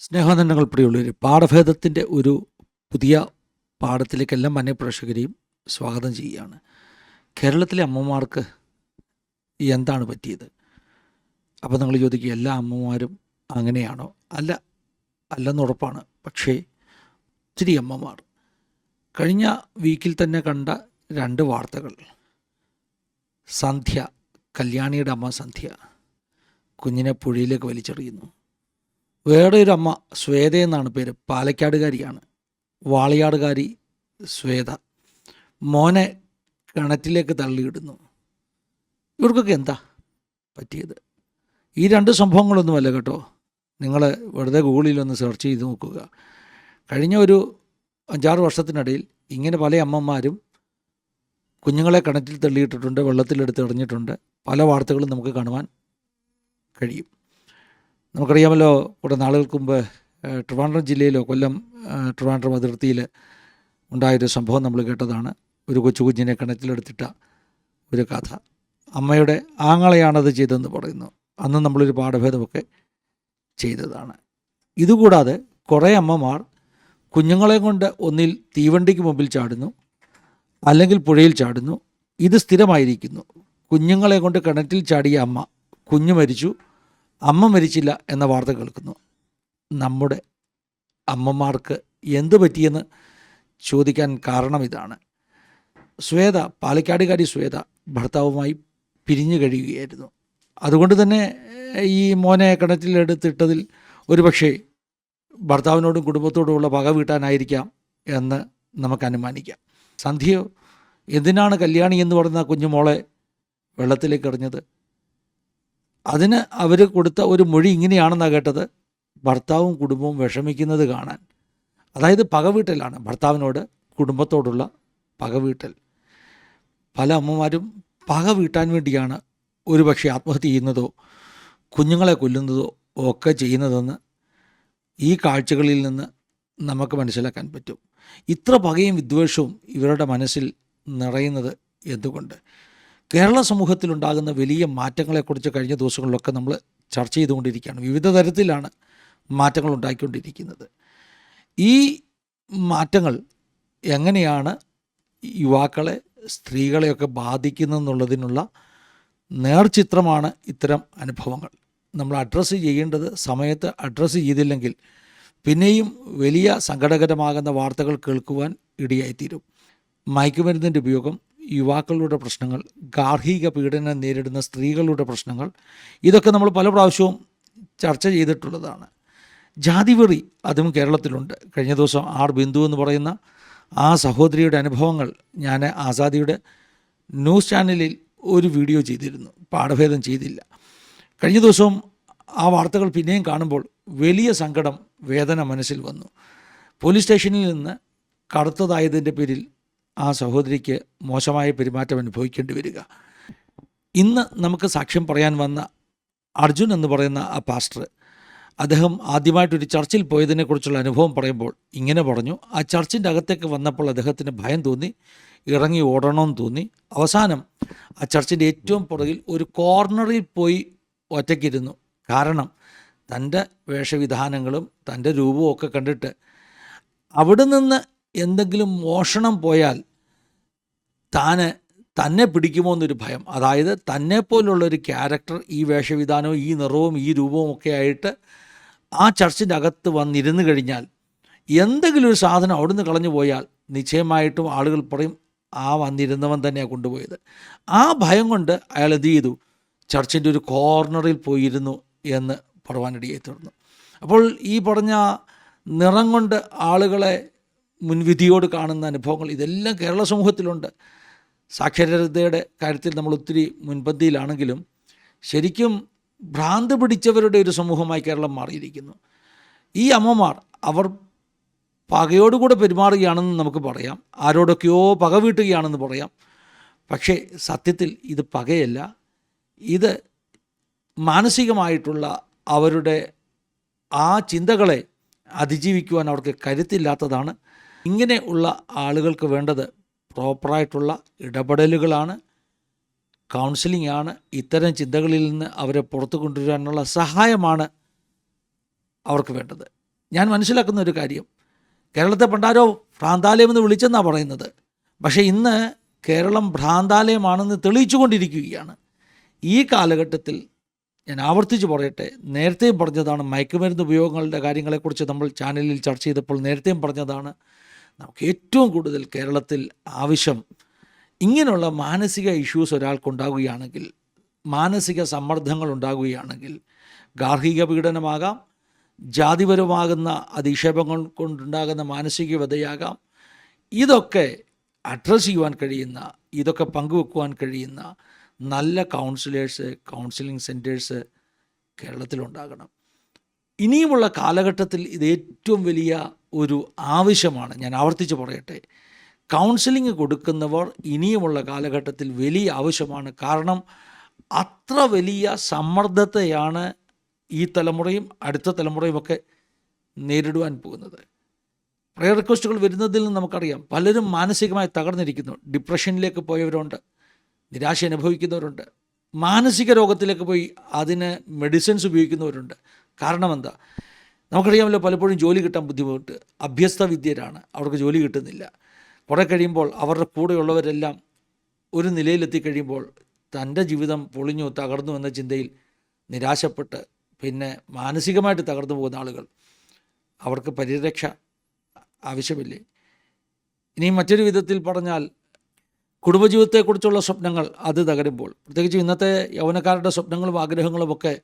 സ്നേഹനന്ദങ്ങൾ പ്രിയുള്ളവർ പാഠഭേദത്തിന്റെ ഒരു പുതിയ പാഠത്തിലേക്കെല്ലാം മന്യ പ്രേക്ഷകരെയും സ്വാഗതം ചെയ്യുകയാണ്. കേരളത്തിലെ അമ്മമാർക്ക് എന്താണ് പറ്റിയത്? അപ്പോൾ നിങ്ങൾ ചോദിക്കുക എല്ലാ അമ്മമാരും അങ്ങനെയാണോ? അല്ല അല്ലെന്നുറപ്പാണ് പക്ഷേ ഒത്തിരി അമ്മമാർ. കഴിഞ്ഞ വീക്കിൽ തന്നെ കണ്ട രണ്ട് വാർത്തകൾ. സന്ധ്യ കല്യാണിയുടെ അമ്മ സന്ധ്യ കുഞ്ഞിനെ പുഴയിലേക്ക് വലിച്ചെറിയുന്നു. വേറെ ഒരു അമ്മ ശ്വേത എന്നാണ് പേര്. പാലക്കാടുകാരിയാണ്. വാളയാടുകാരി ശ്വേത. മോനെ കിണറ്റിലേക്ക് തള്ളിയിടുന്നു. ഇവർക്കൊക്കെ എന്താ പറ്റിയത്? ഈ രണ്ട് സംഭവങ്ങളൊന്നുമല്ല കേട്ടോ. നിങ്ങൾ വെറുതെ ഗൂഗിളിലൊന്ന് സെർച്ച് ചെയ്ത് നോക്കുക. കഴിഞ്ഞ ഒരു അഞ്ചാറ് വർഷത്തിനിടയിൽ ഇങ്ങനെ പല അമ്മമാരും കുഞ്ഞുങ്ങളെ കിണറ്റിൽ തള്ളിയിട്ടിട്ടുണ്ട് വെള്ളത്തിലെടുത്ത് എറിഞ്ഞിട്ടുണ്ട്. പല വാർത്തകളും നമുക്ക് കാണുവാൻ കഴിയും. നമുക്കറിയാമല്ലോ കുറേ നാളുകൾക്ക് മുമ്പ് ട്രിവാൻഡ്രം ജില്ലയിലോ കൊല്ലം ട്രിവാൻഡ്രം അതിർത്തിയിൽ ഉണ്ടായൊരു സംഭവം നമ്മൾ കേട്ടതാണ്. ഒരു കൊച്ചു കുഞ്ഞിനെ കിണറ്റിലെടുത്തിട്ട ഒരു കഥ. അമ്മയുടെ ആങ്ങളെയാണത് ചെയ്തതെന്ന് പറയുന്നു. അന്ന് നമ്മളൊരു പാഠഭേദമൊക്കെ ചെയ്തതാണ്. ഇതുകൂടാതെ കുറേ അമ്മമാർ കുഞ്ഞുങ്ങളെ കൊണ്ട് ഒന്നിൽ തീവണ്ടിക്ക് മുമ്പിൽ ചാടുന്നു അല്ലെങ്കിൽ പുഴയിൽ ചാടുന്നു. ഇത് സ്ഥിരമായിരിക്കുന്നു. കുഞ്ഞുങ്ങളെ കൊണ്ട് കിണറ്റിൽ ചാടിയ അമ്മ കുഞ്ഞു മരിച്ചു. അമ്മ മരിച്ചില്ല എന്ന വാർത്ത കേൾക്കുന്നു. നമ്മുടെ അമ്മമാർക്ക് എന്തു പറ്റിയെന്ന് ചോദിക്കാൻ കാരണം ഇതാണ്. ശ്വേത പാലക്കാടുകാരി ശ്വേത ഭർത്താവുമായി പിരിഞ്ഞു കഴിയുകയായിരുന്നു. അതുകൊണ്ട് തന്നെ ഈ മോനെ കിണറ്റിലെടുത്തിട്ടതിൽ ഒരുപക്ഷെ ഭർത്താവിനോടും കുടുംബത്തോടുമുള്ള പക വീട്ടാനായിരിക്കാം എന്ന് നമുക്ക് അനുമാനിക്കാം. സന്ധ്യയോ എന്തിനാണ് കല്യാണി എന്ന് പറയുന്ന കുഞ്ഞുമോളെ വെള്ളത്തിലേക്ക് എറിഞ്ഞത്? അതിന് അവർ കൊടുത്ത ഒരു മൊഴി ഇങ്ങനെയാണെന്നാണ് കേട്ടത്? ഭർത്താവും കുടുംബവും വിഷമിക്കുന്നത് കാണാൻ. അതായത് പകവീട്ടലാണ് ഭർത്താവിനോട് കുടുംബത്തോടുള്ള പകവീട്ടൽ പല അമ്മമാരും പക വീട്ടാൻ വേണ്ടിയാണ് ഒരുപക്ഷെ ആത്മഹത്യ ചെയ്യുന്നതോ കുഞ്ഞുങ്ങളെ കൊല്ലുന്നതോ ഒക്കെ ചെയ്യുന്നതെന്ന് ഈ കാഴ്ചകളിൽ നിന്ന് നമുക്ക് മനസ്സിലാക്കാൻ പറ്റും. ഇത്ര പകയും വിദ്വേഷവും ഇവരുടെ മനസ്സിൽ നിറയുന്നത് എന്തുകൊണ്ട്? കേരള സമൂഹത്തിലുണ്ടാകുന്ന വലിയ മാറ്റങ്ങളെക്കുറിച്ച് കഴിഞ്ഞ ദിവസങ്ങളിലൊക്കെ നമ്മൾ ചർച്ച ചെയ്തുകൊണ്ടിരിക്കുകയാണ്. വിവിധ തരത്തിലാണ് മാറ്റങ്ങൾ ഉണ്ടാക്കിക്കൊണ്ടിരിക്കുന്നത് ഈ മാറ്റങ്ങൾ എങ്ങനെയാണ് യുവാക്കളെ സ്ത്രീകളെയൊക്കെ ബാധിക്കുന്നതെന്നുള്ളതിനുള്ള നേർചിത്രമാണ് ഇത്തരം അനുഭവങ്ങൾ. നമ്മൾ അഡ്രസ്സ് ചെയ്യേണ്ടത് സമയത്ത് അഡ്രസ്സ് ചെയ്തില്ലെങ്കിൽ പിന്നെയും വലിയ സങ്കടകരമാകുന്ന വാർത്തകൾ കേൾക്കുവാൻ ഇടയായിത്തീരും. മയക്കുമരുന്നിന്റെ ഉപയോഗം യുവാക്കളുടെ പ്രശ്നങ്ങൾ ഗാർഹിക പീഡനം നേരിടുന്ന സ്ത്രീകളുടെ പ്രശ്നങ്ങൾ ഇതൊക്കെ നമ്മൾ പല പ്രാവശ്യവും ചർച്ച ചെയ്തിട്ടുള്ളതാണ്. ജാതിവെറി അതും കേരളത്തിലുണ്ട്. കഴിഞ്ഞ ദിവസം ആർ ബിന്ദു എന്ന് പറയുന്ന ആ സഹോദരിയുടെ അനുഭവങ്ങൾ ഞാൻ ആസാദിയുടെ ന്യൂസ് ചാനലിൽ ഒരു വീഡിയോ ചെയ്തിരുന്നു. പാഠഭേദം ചെയ്തില്ല. കഴിഞ്ഞ ദിവസവും ആ വാർത്തകൾ പിന്നെയും കാണുമ്പോൾ വലിയ സങ്കടം വേദന മനസ്സിൽ വന്നു. പോലീസ് സ്റ്റേഷനിൽ നിന്ന് കടത്തതായതിന്റെ പേരിൽ ആ സഹോദരിക്ക് മോശമായ പെരുമാറ്റം അനുഭവിക്കേണ്ടി വരിക. ഇന്ന് നമുക്ക് സാക്ഷ്യം പറയാൻ വന്ന അർജുൻ എന്ന് പറയുന്ന ആ പാസ്റ്റർ അദ്ദേഹം ആദ്യമായിട്ടൊരു ചർച്ചിൽ പോയതിനെക്കുറിച്ചുള്ള അനുഭവം പറയുമ്പോൾ ഇങ്ങനെ പറഞ്ഞു ആ ചർച്ചിന്റെ അകത്തേക്ക് വന്നപ്പോൾ അദ്ദേഹത്തിന് ഭയം തോന്നി ഇറങ്ങി ഓടണമെന്ന് തോന്നി. അവസാനം ആ ചർച്ചിന്റെ ഏറ്റവും പുറകിൽ ഒരു കോർണറിൽ പോയി ഒറ്റയ്ക്കിരുന്നു. കാരണം തന്റെ വേഷവിധാനങ്ങളും തന്റെ രൂപവും ഒക്കെ കണ്ടിട്ട് അവിടെ നിന്ന് എന്തെങ്കിലും മോഷണം പോയാൽ താന് തന്നെ പിടിക്കുമോ എന്നൊരു ഭയം. അതായത് തന്നെ പോലുള്ള ഒരു ക്യാരക്ടർ ഈ വേഷവിധാനവും ഈ നിറവും ഈ രൂപവും ഒക്കെ ആയിട്ട് ആ ചർച്ചിന്റെ അകത്ത് വന്നിരുന്നു കഴിഞ്ഞാൽ എന്തെങ്കിലും ഒരു സാധനം അവിടുന്ന് കളഞ്ഞു പോയാൽ നിശ്ചയമായിട്ടും ആളുകൾ പറയും ആ വന്നിരുന്നവൻ തന്നെയാണ് കൊണ്ടുപോയത്. ആ ഭയം കൊണ്ട് അയാൾ എന്ത് ചെയ്തു? ചർച്ചിന്റെ ഒരു കോർണറിൽ പോയിരുന്നു എന്ന് പറവാനിടയായി തീർന്നു അപ്പോൾ ഈ പറഞ്ഞ നിറം കൊണ്ട് ആളുകളെ മുൻവിധിയോട് കാണുന്ന അനുഭവങ്ങൾ ഇതെല്ലാം കേരള സമൂഹത്തിലുണ്ട്. സാക്ഷരതയുടെ കാര്യത്തിൽ നമ്മൾ ഒത്തിരി മുൻപന്തിയിലാണെങ്കിലും ശരിക്കും ഭ്രാന്ത് പിടിച്ചവരുടെ ഒരു സമൂഹമായി കേരളം മാറിയിരിക്കുന്നു. ഈ അമ്മമാർ അവർ പകയോടുകൂടെ പെരുമാറുകയാണെന്ന് നമുക്ക് പറയാം. ആരോടൊക്കെയോ പക വീട്ടുകയാണെന്ന് പറയാം. പക്ഷേ സത്യത്തിൽ ഇത് പകയല്ല. ഇത് മാനസികമായിട്ടുള്ള അവരുടെ ആ ചിന്തകളെ അതിജീവിക്കുവാൻ അവർക്ക് കരുത്തില്ലാത്തതാണ്. ഇങ്ങനെ ഉള്ള ആളുകൾക്ക് വേണ്ടത് പ്രോപ്പറായിട്ടുള്ള ഇടപെടലുകളാണ് കൗൺസിലിംഗ് ആണ് ഇത്തരം ചിന്തകളിൽ നിന്ന് അവരെ പുറത്തു കൊണ്ടുവരാനുള്ള സഹായമാണ് അവർക്ക് വേണ്ടത്. ഞാൻ മനസ്സിലാക്കുന്ന ഒരു കാര്യം കേരളത്തെ പണ്ടാരോ ഭ്രാന്താലയം എന്ന് വിളിച്ചെന്നാണ് പറയുന്നത് പക്ഷേ ഇന്ന് കേരളം ഭ്രാന്താലയമാണെന്ന് തെളിയിച്ചുകൊണ്ടിരിക്കുകയാണ്. ഈ കാലഘട്ടത്തിൽ ഞാൻ ആവർത്തിച്ച് പറയട്ടെ നേരത്തെയും പറഞ്ഞതാണ് മയക്കുമരുന്ന് ഉപയോഗങ്ങളുടെ കാര്യങ്ങളെക്കുറിച്ച് നമ്മൾ ചാനലിൽ ചർച്ച ചെയ്തപ്പോൾ നേരത്തെയും പറഞ്ഞതാണ് നമുക്ക് ഏറ്റവും കൂടുതൽ കേരളത്തിൽ ആവശ്യം ഇങ്ങനെയുള്ള മാനസിക ഇഷ്യൂസ് ഒരാൾക്കുണ്ടാകുകയാണെങ്കിൽ മാനസിക സമ്മർദ്ദങ്ങൾ ഉണ്ടാകുകയാണെങ്കിൽ ഗാർഹിക പീഡനമാകാം ജാതിപരമാകുന്ന അധിക്ഷേപങ്ങൾ കൊണ്ടുണ്ടാകുന്ന മാനസിക വ്യതയാകാം. ഇതൊക്കെ അഡ്രസ്സ് ചെയ്യുവാൻ കഴിയുന്ന ഇതൊക്കെ പങ്കുവെക്കുവാൻ കഴിയുന്ന നല്ല കൗൺസിലേഴ്സ് കൗൺസിലിംഗ് സെന്റേഴ്സ് കേരളത്തിലുണ്ടാകണം. ഇനിയുമുള്ള കാലഘട്ടത്തിൽ ഇത് ഏറ്റവും വലിയ ഒരു ആവശ്യമാണ്. ഞാൻ ആവർത്തിച്ച് പറയട്ടെ. കൗൺസിലിംഗ് കൊടുക്കുന്നവർ ഇനിയുമുള്ള കാലഘട്ടത്തിൽ വലിയ ആവശ്യമാണ്. കാരണം അത്ര വലിയ സമ്മർദ്ദത്തെയാണ് ഈ തലമുറയും അടുത്ത തലമുറയും ഒക്കെ നേരിടുവാൻ പോകുന്നത്. പ്രയർ റിക്വസ്റ്റുകൾ വരുന്നതിൽ നിന്ന് നമുക്കറിയാം. പലരും മാനസികമായി തകർന്നിരിക്കുന്നു. ഡിപ്രഷനിലേക്ക് പോയവരുണ്ട്. നിരാശ അനുഭവിക്കുന്നവരുണ്ട്. മാനസിക രോഗത്തിലേക്ക് പോയി അതിന് മെഡിസിൻസ് ഉപയോഗിക്കുന്നവരുണ്ട്. കാരണം എന്താ നമുക്കറിയാമല്ലോ പലപ്പോഴും ജോലി കിട്ടാൻ ബുദ്ധിമുട്ട്. അഭ്യസ്ത വിദ്യരാണ് അവർക്ക് ജോലി കിട്ടുന്നില്ല. കുറേ കഴിയുമ്പോൾ അവരുടെ കൂടെയുള്ളവരെല്ലാം ഒരു നിലയിലെത്തി കഴിയുമ്പോൾ തന്റെ ജീവിതം പൊളിഞ്ഞു തകർന്നു എന്ന ചിന്തയിൽ നിരാശപ്പെട്ട് പിന്നെ മാനസികമായിട്ട് തകർന്നു പോകുന്ന ആളുകൾ. അവർക്ക് പരിരക്ഷ ആവശ്യമില്ലേ? ഇനി മറ്റൊരു വിധത്തിൽ പറഞ്ഞാൽ കുടുംബജീവിതത്തെക്കുറിച്ചുള്ള സ്വപ്നങ്ങൾ അത് തകരുമ്പോൾ. പ്രത്യേകിച്ച് ഇന്നത്തെ യൗവനക്കാരുടെ സ്വപ്നങ്ങളും ആഗ്രഹങ്ങളും ഒക്കെ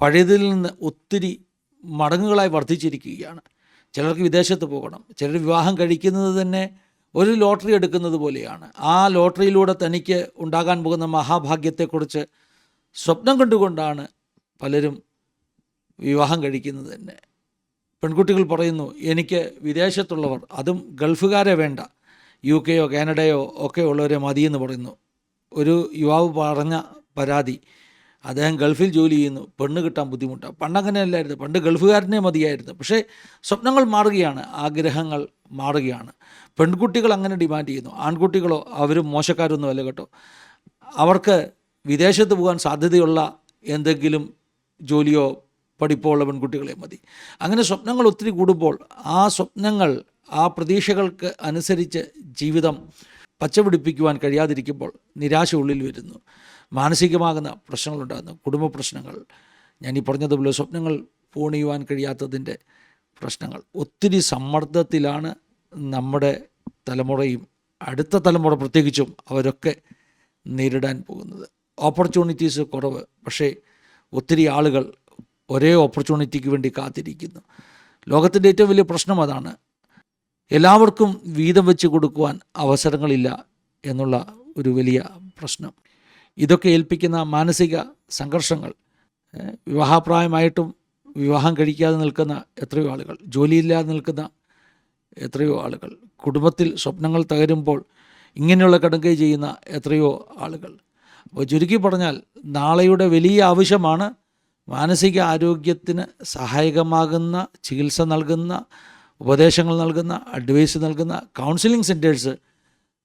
പഴയതിൽ നിന്ന് ഒത്തിരി മടങ്ങുകളായി വർദ്ധിച്ചിരിക്കുകയാണ്. ചിലർക്ക് വിദേശത്ത് പോകണം. ചിലർ വിവാഹം കഴിക്കുന്നത് തന്നെ ഒരു ലോട്ടറി എടുക്കുന്നത് പോലെയാണ്. ആ ലോട്ടറിയിലൂടെ തനിക്ക് ഉണ്ടാകാൻ പോകുന്ന മഹാഭാഗ്യത്തെക്കുറിച്ച് സ്വപ്നം കണ്ടുകൊണ്ടാണ് പലരും വിവാഹം കഴിക്കുന്നത് തന്നെ. പെൺകുട്ടികൾ പറയുന്നു എനിക്ക് വിദേശത്തുള്ളവർ അതും ഗൾഫുകാരെ വേണ്ട. യു കെയോ കാനഡയോ ഒക്കെ ഉള്ളവരെ മതിയെന്ന് പറയുന്നു. ഒരു യുവാവ് പറഞ്ഞ പരാതി അദ്ദേഹം ഗൾഫിൽ ജോലി ചെയ്യുന്നു. പെണ്ണ് കിട്ടാൻ ബുദ്ധിമുട്ടാണ് പണ്ടങ്ങനെയല്ലായിരുന്നു പണ്ട് ഗൾഫുകാരനെ മതിയായിരുന്നു. പക്ഷേ സ്വപ്നങ്ങൾ മാറുകയാണ്. ആഗ്രഹങ്ങൾ മാറുകയാണ്. പെൺകുട്ടികൾ അങ്ങനെ ഡിമാൻഡ് ചെയ്യുന്നു. ആൺകുട്ടികളോ അവരും മോശക്കാരൊന്നും അല്ല കേട്ടോ. അവർക്ക് വിദേശത്ത് പോകാൻ സാധ്യതയുള്ള എന്തെങ്കിലും ജോലിയോ പഠിപ്പോ ഉള്ള പെൺകുട്ടികളെ മതി. അങ്ങനെ സ്വപ്നങ്ങൾ ഒത്തിരി കൂടുമ്പോൾ ആ സ്വപ്നങ്ങൾ ആ പ്രതീക്ഷകൾക്ക് അനുസരിച്ച് ജീവിതം പച്ചപിടിപ്പിക്കുവാൻ കഴിയാതിരിക്കുമ്പോൾ നിരാശ ഉള്ളിൽ വരുന്നു. മാനസികമാകുന്ന പ്രശ്നങ്ങളുണ്ടാകുന്നു. കുടുംബ പ്രശ്നങ്ങൾ. ഞാൻ ഈ പറഞ്ഞതുപോലെ സ്വപ്നങ്ങൾ പൂണിയുവാൻ കഴിയാത്തതിന്റെ പ്രശ്നങ്ങൾ. ഒത്തിരി സമ്മർദ്ദത്തിലാണ് നമ്മുടെ തലമുറയും അടുത്ത തലമുറ പ്രത്യേകിച്ചും അവരൊക്കെ നേരിടാൻ പോകുന്നത്. ഓപ്പർച്യൂണിറ്റീസ് കുറവ്. പക്ഷേ ഒത്തിരി ആളുകൾ ഒരേ ഓപ്പർച്യൂണിറ്റിക്ക് വേണ്ടി കാത്തിരിക്കുന്നു. ലോകത്തിന്റെ ഏറ്റവും വലിയ പ്രശ്നം അതാണ്. എല്ലാവർക്കും വീതം വെച്ച് കൊടുക്കുവാൻ അവസരങ്ങളില്ല എന്നുള്ള ഒരു വലിയ പ്രശ്നം. ഇതൊക്കെ ഏൽപ്പിക്കുന്ന മാനസിക സംഘർഷങ്ങൾ വിവാഹപ്രായമായിട്ടും വിവാഹം കഴിക്കാതെ നിൽക്കുന്ന എത്രയോ ആളുകൾ ജോലിയില്ലാതെ നിൽക്കുന്ന എത്രയോ ആളുകൾ കുടുംബത്തിൽ സ്വപ്നങ്ങൾ തകരുമ്പോൾ ഇങ്ങനെയുള്ള കടുങ്കൈ ചെയ്യുന്ന എത്രയോ ആളുകൾ. അപ്പോൾ ചുരുക്കി പറഞ്ഞാൽ നാളെയുടെ വലിയ ആവശ്യമാണ് മാനസിക ആരോഗ്യത്തിന് സഹായകമാകുന്ന ചികിത്സ നൽകുന്ന ഉപദേശങ്ങൾ നൽകുന്ന അഡ്വൈസ് നൽകുന്ന കൗൺസിലിംഗ് സെന്റേഴ്സ്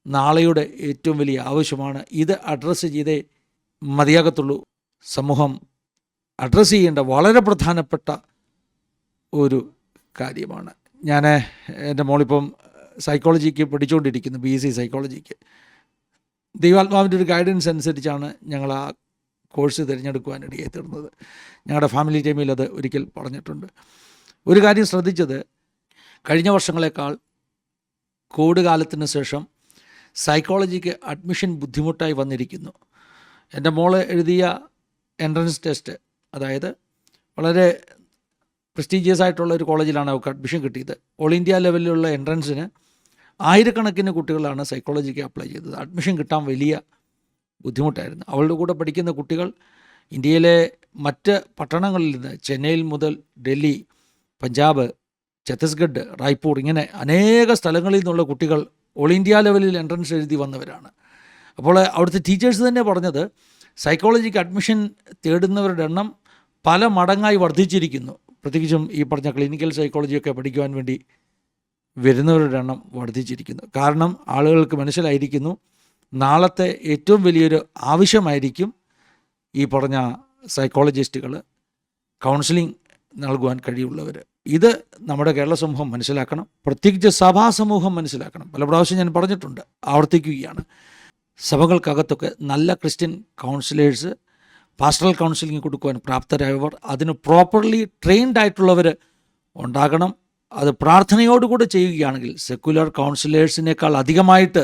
നാളെയുടെ ഏറ്റവും വലിയ ആവശ്യമാണ്. ഇത് അഡ്രസ്സ് ചെയ്തേ മതിയാകത്തുള്ളൂ. സമൂഹം അഡ്രസ്സ് ചെയ്യേണ്ട വളരെ പ്രധാനപ്പെട്ട ഒരു കാര്യമാണ്. ഞാൻ എന്റെ മോളിപ്പം സൈക്കോളജിക്ക് പഠിച്ചുകൊണ്ടിരിക്കുന്നു ബി എസ് സി സൈക്കോളജിക്ക് ദൈവാത്മാവിന്റെ ഒരു ഗൈഡൻസ് അനുസരിച്ചാണ് ഞങ്ങൾ ആ കോഴ്സ് തിരഞ്ഞെടുക്കുവാനിടയായി തീർന്നത്. ഞങ്ങളുടെ ഫാമിലി ടൈമിൽ അത് ഒരിക്കൽ പറഞ്ഞിട്ടുണ്ട്. ഒരു കാര്യം ശ്രദ്ധിച്ചത് കഴിഞ്ഞ വർഷങ്ങളെക്കാൾ കോവിഡ് കാലത്തിന് ശേഷം സൈക്കോളജിക്ക് അഡ്മിഷൻ ബുദ്ധിമുട്ടായി വന്നിരിക്കുന്നു. എന്റെ മോൾ എഴുതിയ എൻട്രൻസ് ടെസ്റ്റ് അതായത് വളരെ പ്രസ്റ്റീജിയസ് ആയിട്ടുള്ള ഒരു കോളേജിലാണ് അവർക്ക് അഡ്മിഷൻ കിട്ടിയത്. ഓൾ ഇന്ത്യ ലെവലിലുള്ള എൻട്രൻസിന് ആയിരക്കണക്കിന് കുട്ടികളാണ് സൈക്കോളജിക്ക് അപ്ലൈ ചെയ്തത്. അഡ്മിഷൻ കിട്ടാൻ വലിയ ബുദ്ധിമുട്ടായിരുന്നു. അവളുടെ കൂടെ പഠിക്കുന്ന കുട്ടികൾ ഇന്ത്യയിലെ മറ്റ് പട്ടണങ്ങളിൽ നിന്ന് ചെന്നൈയിൽ മുതൽ ഡൽഹി പഞ്ചാബ് ഛത്തീസ്ഗഡ് റായ്പൂർ ഇങ്ങനെ അനേക സ്ഥലങ്ങളിൽ നിന്നുള്ള കുട്ടികൾ ഓൾ ഇന്ത്യ ലെവലിൽ എൻട്രൻസ് എഴുതി വന്നവരാണ്. അപ്പോൾ അവിടുത്തെ ടീച്ചേഴ്സ് തന്നെ പറഞ്ഞത് സൈക്കോളജിക്ക് അഡ്മിഷൻ തേടുന്നവരുടെ എണ്ണം പല മടങ്ങായി വർദ്ധിച്ചിരിക്കുന്നു. പ്രത്യേകിച്ചും ഈ പറഞ്ഞ ക്ലിനിക്കൽ സൈക്കോളജിയൊക്കെ പഠിക്കുവാൻ വേണ്ടി വരുന്നവരുടെ എണ്ണം വർദ്ധിച്ചിരിക്കുന്നു. കാരണം ആളുകൾക്ക് മനസ്സിലായിരിക്കുന്നു നാളത്തെ ഏറ്റവും വലിയൊരു ആവശ്യമായിരിക്കും ഈ പറഞ്ഞ സൈക്കോളജിസ്റ്റുകൾ കൗൺസിലിംഗ് നൽകുവാൻ കഴിയുള്ളവർ ഇത് നമ്മുടെ കേരള സമൂഹം മനസ്സിലാക്കണം. പ്രത്യേകിച്ച് സഭാ സമൂഹം മനസ്സിലാക്കണം. പല പ്രാവശ്യം ഞാൻ പറഞ്ഞിട്ടുണ്ട് ആവർത്തിക്കുകയാണ്. സഭകൾക്കകത്തൊക്കെ നല്ല ക്രിസ്ത്യൻ കൗൺസിലേഴ്സ് പാസ്റ്ററൽ കൗൺസിലിംഗ് കൊടുക്കുവാൻ പ്രാപ്തരായവർ അതിന് പ്രോപ്പർലി ട്രെയിൻഡ് ആയിട്ടുള്ളവർ ഉണ്ടാകണം. അത് പ്രാർത്ഥനയോടുകൂടെ ചെയ്യുകയാണെങ്കിൽ സെക്യുലർ കൗൺസിലേഴ്സിനേക്കാൾ അധികമായിട്ട്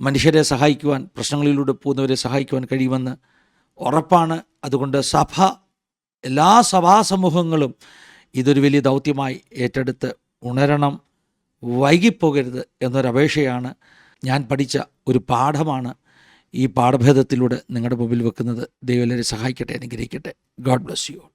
മനുഷ്യരെ സഹായിക്കുവാൻ പ്രശ്നങ്ങളിലൂടെ പോകുന്നവരെ സഹായിക്കുവാൻ കഴിയുമെന്ന് ഉറപ്പാണ്. അതുകൊണ്ട് സഭ എല്ലാ സഭാ സമൂഹങ്ങളും ഇതൊരു വലിയ ദൗത്യമായി ഏറ്റെടുത്ത് ഉണരണം. വൈകിപ്പോകരുത് എന്നൊരപേക്ഷയാണ് ഞാൻ പഠിച്ച ഒരു പാഠമാണ് ഈ പാഠഭേദത്തിലൂടെ നിങ്ങളുടെ മുമ്പിൽ വെക്കുന്നത്. ദൈവം എല്ലാവരെ സഹായിക്കട്ടെ അനുഗ്രഹിക്കട്ടെ. God bless you